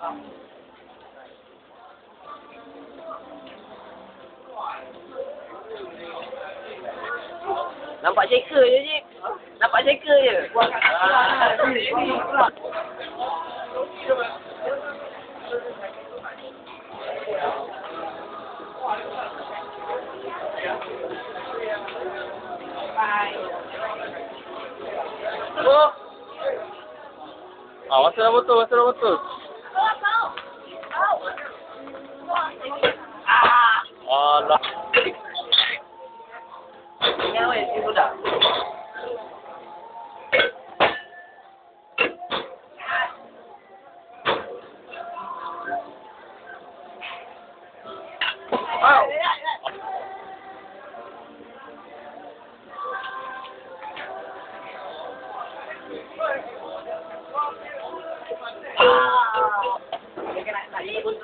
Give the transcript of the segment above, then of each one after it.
Nampak shaker je, Cik. Nampak shaker je. Ah. Oh. Ah, masa dah betul, masa dah betul. Ờ, lo. Nghe ơi, chị có đỡ. Oh.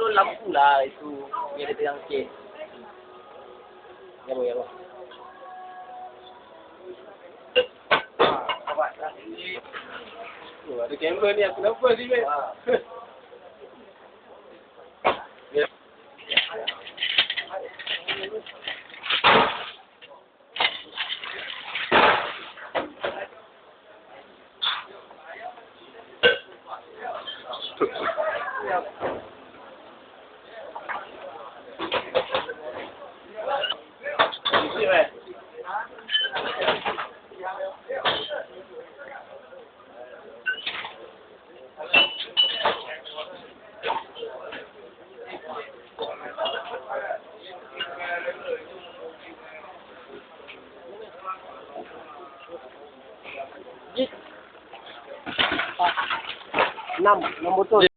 Kontrol lampu lah itu. Biar dia terang sikit. Ya, Bu, ya. Oh, ada kamera ni aku nampak sih. Ya. Isi, Jik. Enam, enam butuh.